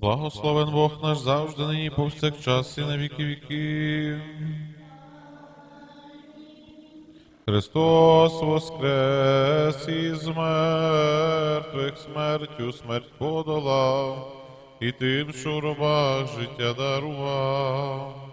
Благословен Бог наш завжди, нині повсякчас і на віки віки. Христос воскрес із мертвих смертю смерть подолав, і тим, що в робах життя дарував.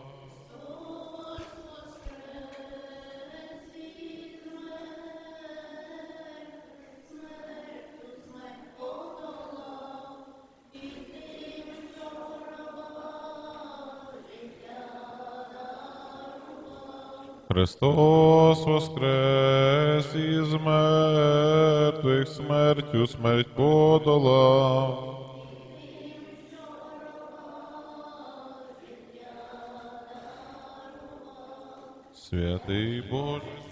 Христос воскрес із мертвих смертю смерть подолав. Святий Боже.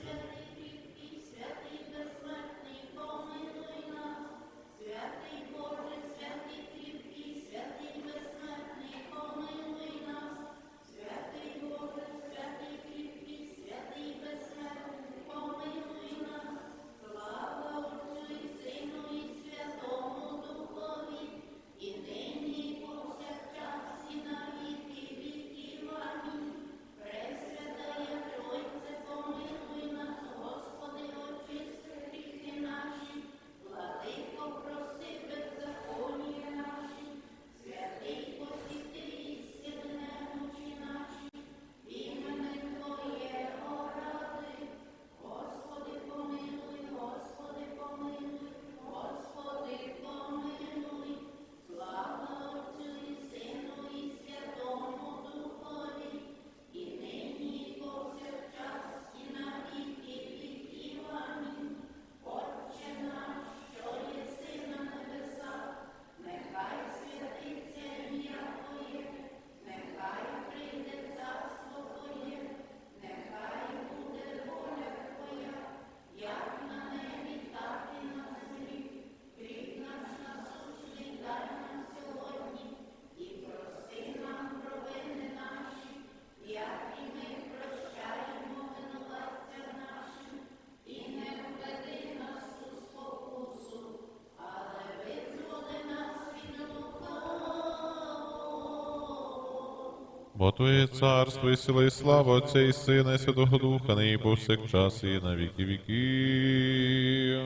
Бо Твоє царство і сила і слава Отця і Сина і Святого Духа, неї повсякчас і на віки віків.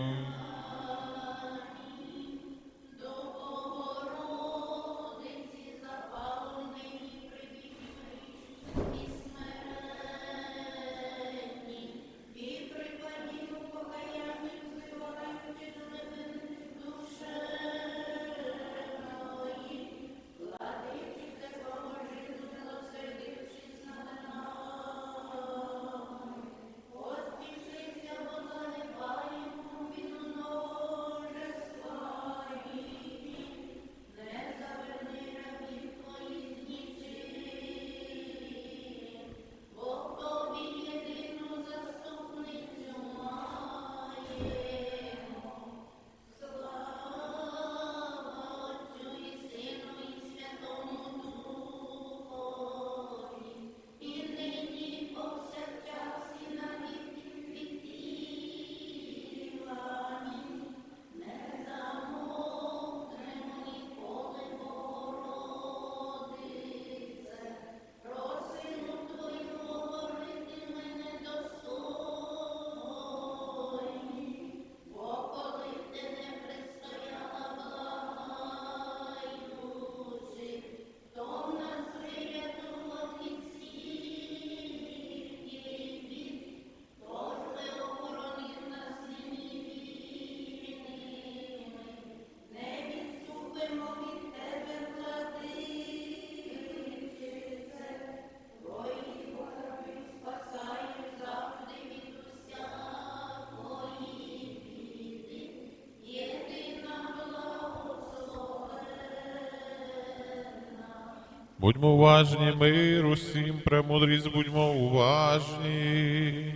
Будьмо уважні, мир усім, премудрість, будьмо уважні.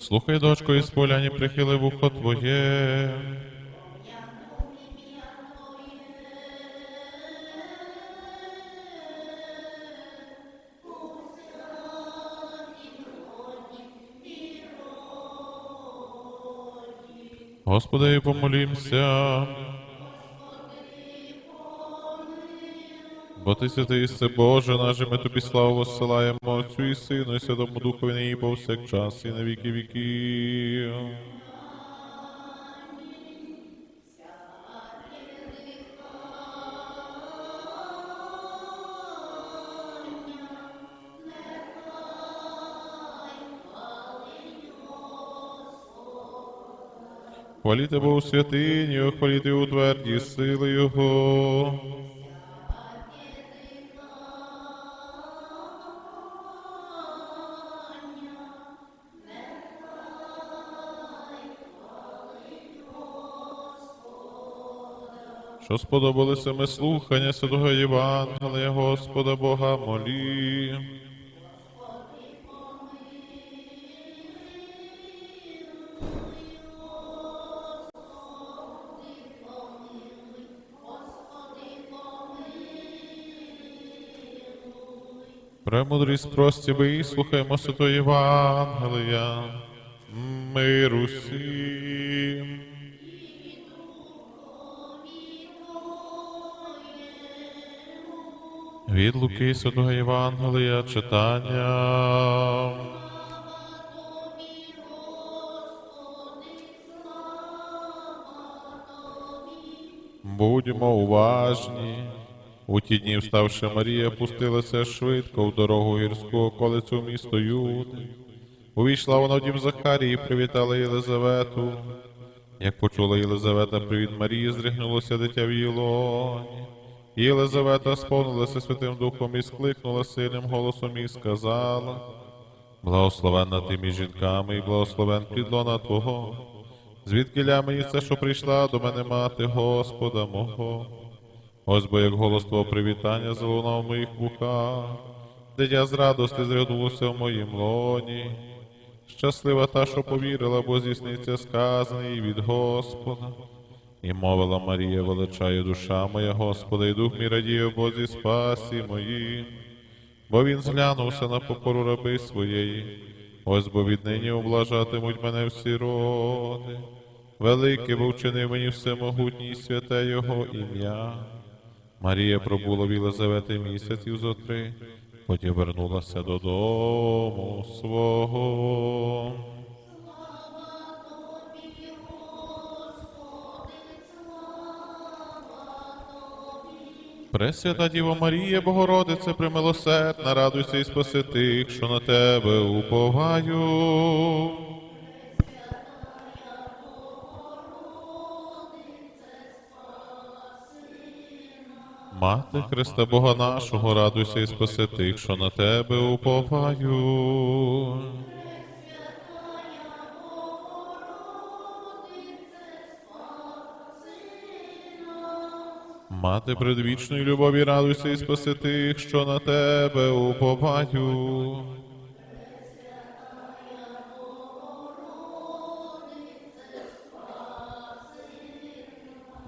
Слухай, дочко, із поляні прихили вухо твоє. Господи, помолімся. Бо ти святий си Боже, наже ми тобі славу воссилаємо Отцю і Сину, і Святому Духові і повсякчас і на віки віків. Хваліте Богу у святині, хваліте у тверді сили Його. Що сподобалося ми слухання Святого Євангелія, Господа Бога молі. Премудрість прості би і слухаємо Святого Євангелія. Миру всім. Від Луки Святого Євангелія читання. Будьмо уважні. У ті дні, вставши Марія, пустилася швидко в дорогу гірську околицю місто Юди. Увійшла вона в дім Захарії і привітала Єлизавету. Як почула Єлизавета привіт Марії, зригнулося дитя в її лоні. Єлизавета сповнилася Святим Духом і скликнула сильним голосом і сказала: Благословенна ти між жінками, і благословен підлона Твого. Звідки ля мені це, що прийшла до мене мати Господа мого? Ось бо як голос Твого привітання залунав в моїх вухах, дитя з радости зрядулося в моїм лоні. Щаслива та, що повірила, бо здійсниться сказаний від Господа. І мовила Марія, величає душа моя Господа, і дух мій радіє Бозі спасі моїм, бо він зглянувся на покору раби своєї. Ось бо віднині облажатимуть мене всі роди. Великий бо вчинив мені всемогутній святе Його ім'я. Марія пробула в Єлизавети місяців зо три, потім вернулася додому свого. Пресвята Діво Марія, Богородице, примилосердна, радуйся і спаси тих, що на тебе уповаю. Мати Христа Бога нашого, радуйся і спаси тих, що на тебе уповаю. Мати предвічної любові, радуйся і спаси тих, що на тебе уповаю.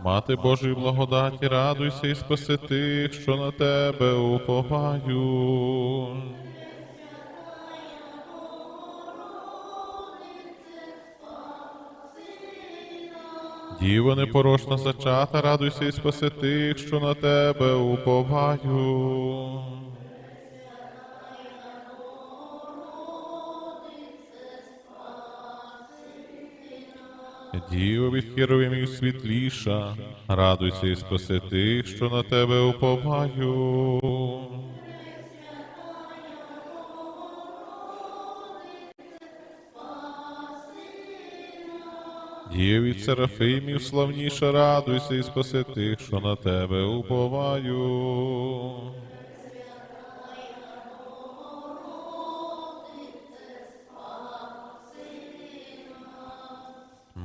Мати Божої благодаті, радуйся і спаси тих, що на тебе уповаю. Діво непорочна зачата, радуйся і спаси тих, що на тебе уповаю. Діво від херовимів світліша, радуйся і спаси тих, що на тебе уповаю. Діє від Серафимів славніша, радуйся і спаси тих, що на тебе уповаю.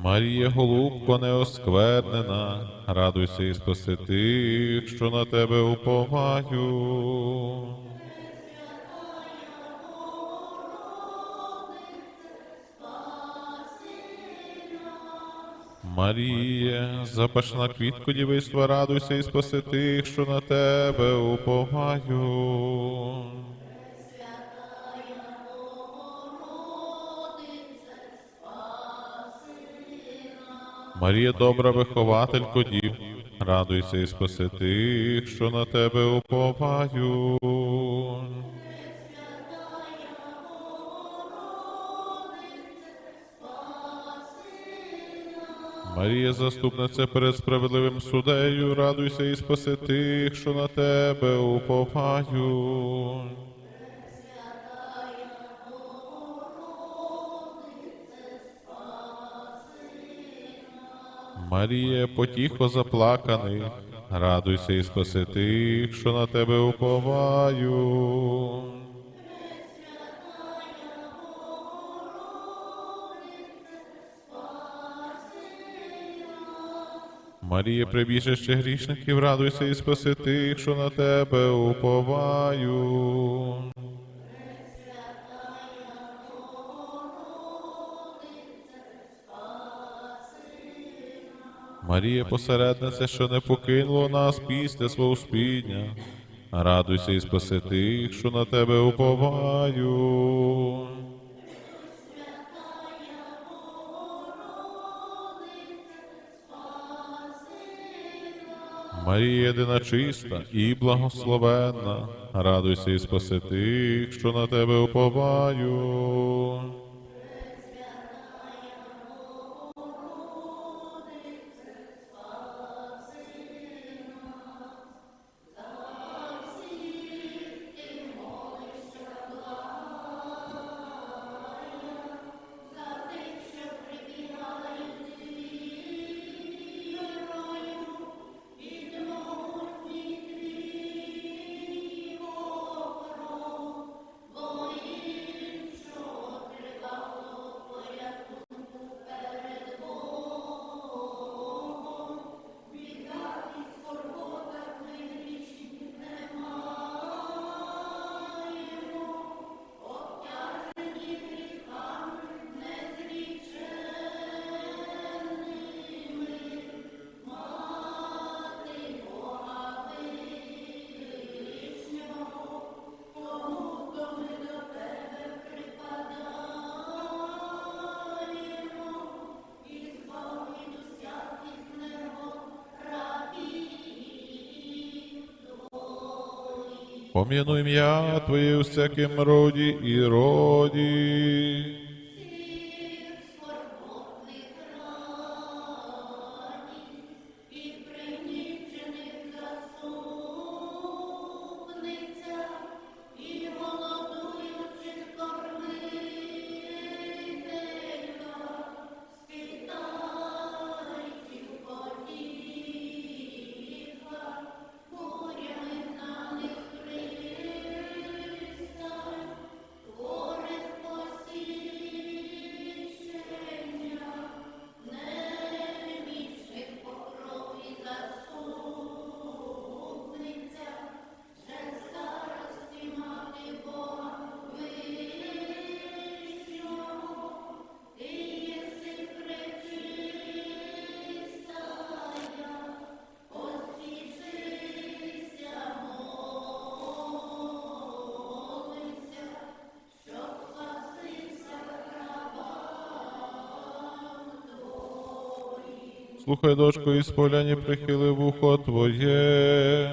Марія, голубко неосквернена, радуйся і спаси тих, що на тебе уповаю. Марія, запашна квітко дівиства, радуйся і спаси тих, що на тебе уповаю. Марія, добра вихователько дів, радуйся і спаси тих, що на тебе уповають. Марія, заступниця перед справедливим судею, радуйся і спаси тих, що на тебе уповають. Марія, потіхо заплаканих, радуйся і спаси тих, що на тебе уповають. Марія, прибіжище грішників, радуйся і спаси тих, що на тебе уповають. Марія, посередниця, що не покинула нас після свого спідня. Радуйся і спаси тих, що на тебе уповають. Марія, єдина чиста і благословенна, радуйся і спаси тих, що на тебе уповають. Пом'яну ім'я Твоє у всяким роді і роді. Слухай, дочко, і споляні прихили вухо Твоє.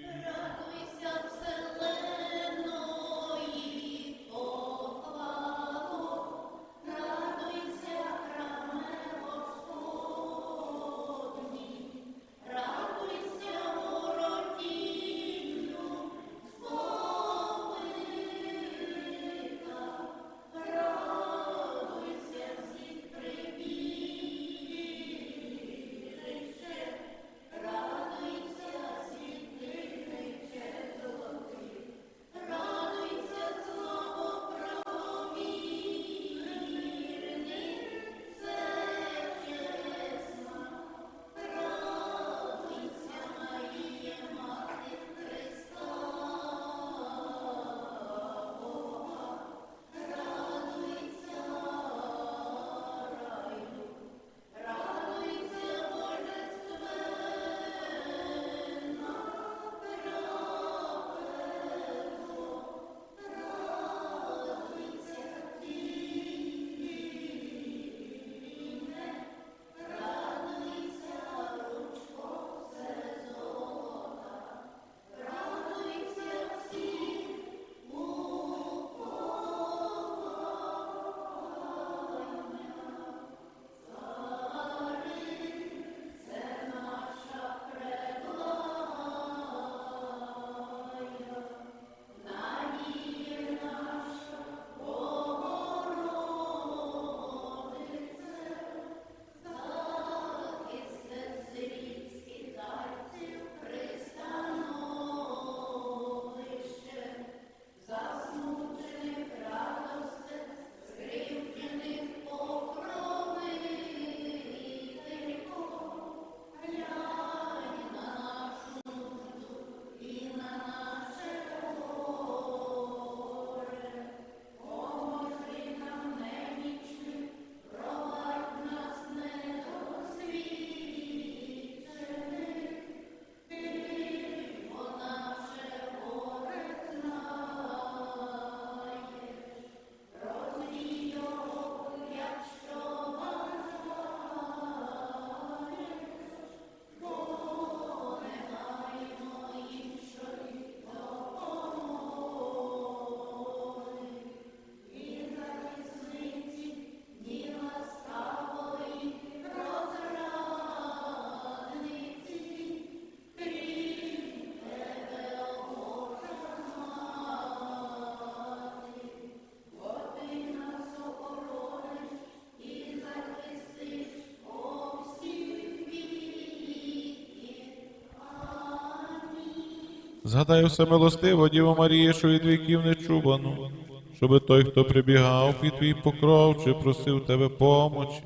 Згадай все милостиво, Діво Марія, що від віків не чубану, щоби той, хто прибігав під твій покров, чи просив тебе помочі,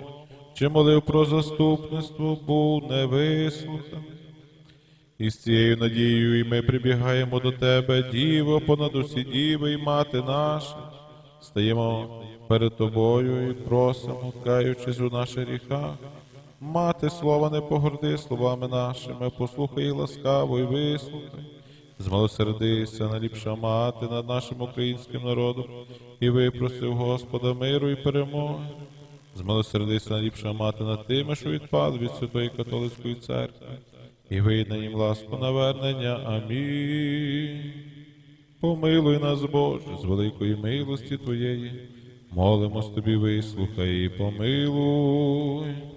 чи молив про заступництво, був невислуханий. І з цією надією і ми прибігаємо до тебе, Діво, понад усі діви і мати наша. Стаємо перед тобою і просимо, каючись у наших гріхах. Мати слова не погорди словами нашими, послухай ласкаво і вислухай. Змилосердися, наліпша мати над нашим українським народом і випросив Господа миру і перемоги. Змилосердися, наліпша мати над тими, що відпали від Святої Католицької церкви, і вийде їм ласку навернення. Амінь. Помилуй нас, Боже, з великої милості Твоєї. Молимось тобі, вислухай і помилуй.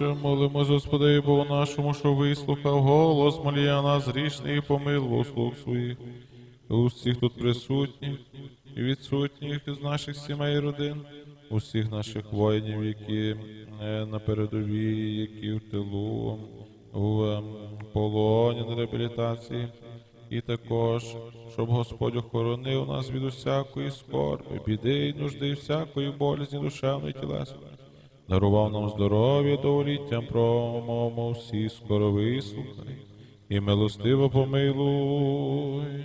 Що молимо Господи, Богу нашому, що вислухав голос молія нас грішний і помилував слуг своїх, усіх тут присутніх і відсутніх з наших сімей і родин, усіх наших воїнів, які е, на передовій, які в тилу, у ем, полоні на реабілітації. І також, щоб Господь охоронив нас від усякої скорби, біди і нужди, всякої болізні душевної тілесної. Дарував нам здоров'я доволіттям промовмо всі скоро вислухай, і милостиво помилуй.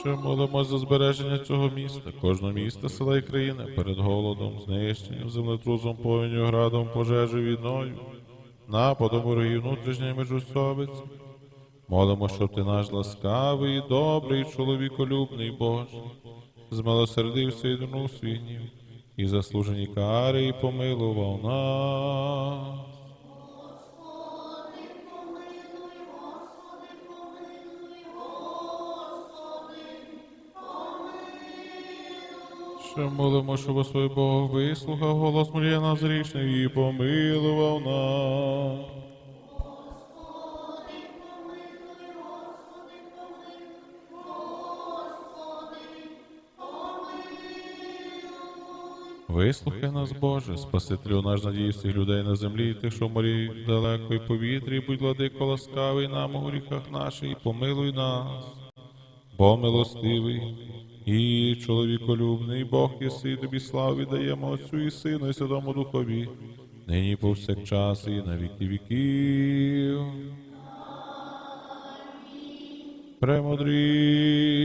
Що молимо за збереження цього міста, кожного міста, села і країни перед голодом, знищенням, землетрусом, повінню, градом, пожежею, війною, нападом ворогів внутрішньої міжусобиці. Молимо, щоб ти наш ласкавий, добрий, чоловіколюбний Боже, змилосердився і дну свій гнів, і заслужені кари, і помилував нас. Що молимо, щоб Господь Бог вислухав голос молія нас і помилував нас. Вислухай нас, Боже, Спасителю наш надії всіх людей на землі, і тих, що в морі далеко і повітрі, будь владико ласкавий нам у гріхах наших, і помилуй нас, бо милостивий і чоловіколюбний Бог єси, тобі славу віддаємо Отцю і Сину, і Святому Духові, нині повсякчас, і на віки віків. Премудрість.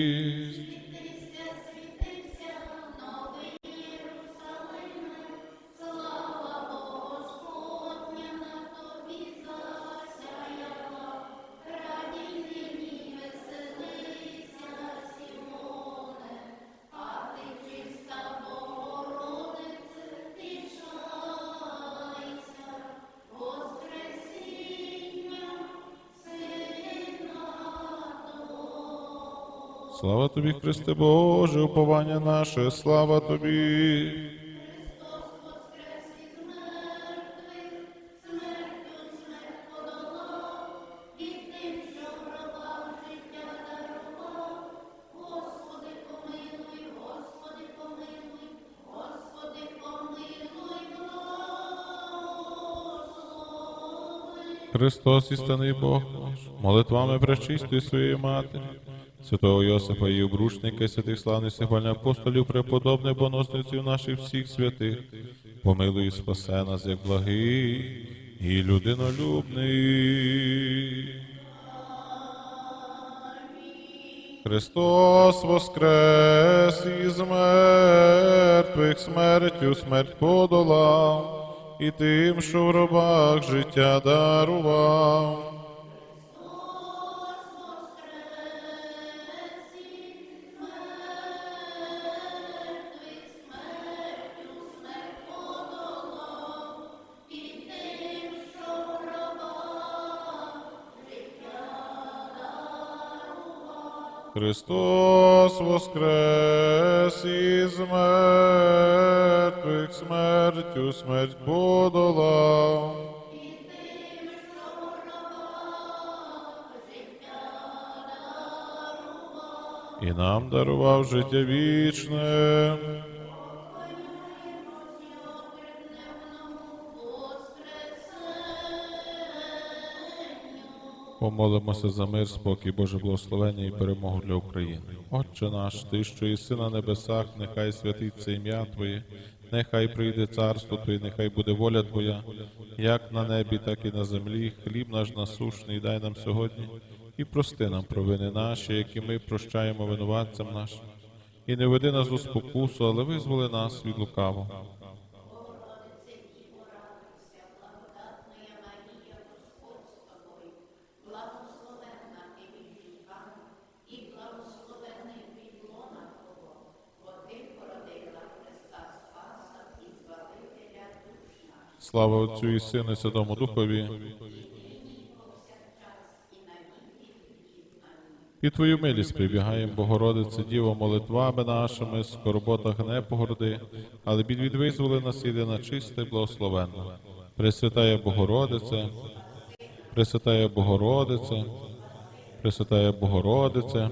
Слава тобі, Христе Боже, уповання наше, слава тобі. Христос істинний Бог молитвами пречистої своєї матері, святого Йосифа і обручника, святих славних сихвальних апостолів, преподобних боносниців наших всіх святих, помилуй і спасе нас, як благий і людинолюбний. Христос воскрес із мертвих смертю смерть подолав, і тим, що в робах життя дарував. Христос воскрес із мертвих смертю, смерть подолав. І нам дарував життя вічне. Помолимося за мир, спокій, Боже благословення і перемогу для України. Отче наш, Ти, що єси на небесах, нехай святиться ім'я Твоє, нехай прийде царство Твоє, нехай буде воля Твоя, як на небі, так і на землі. Хліб наш насущний дай нам сьогодні, і прости нам провини наші, які ми прощаємо винуватцям нашим. І не веди нас у спокусу, але визволи нас від лукавого. Слава Отцю і Сину, і Святому Духові. І Твою милість прибігаємо, Богородице, Діво, молитвами нашими, скорботах не погорди, але бід визволи нас іде на чисте і благословенне. Пресвятая Богородице, Пресвятая Богородице, Пресвятая Богородице,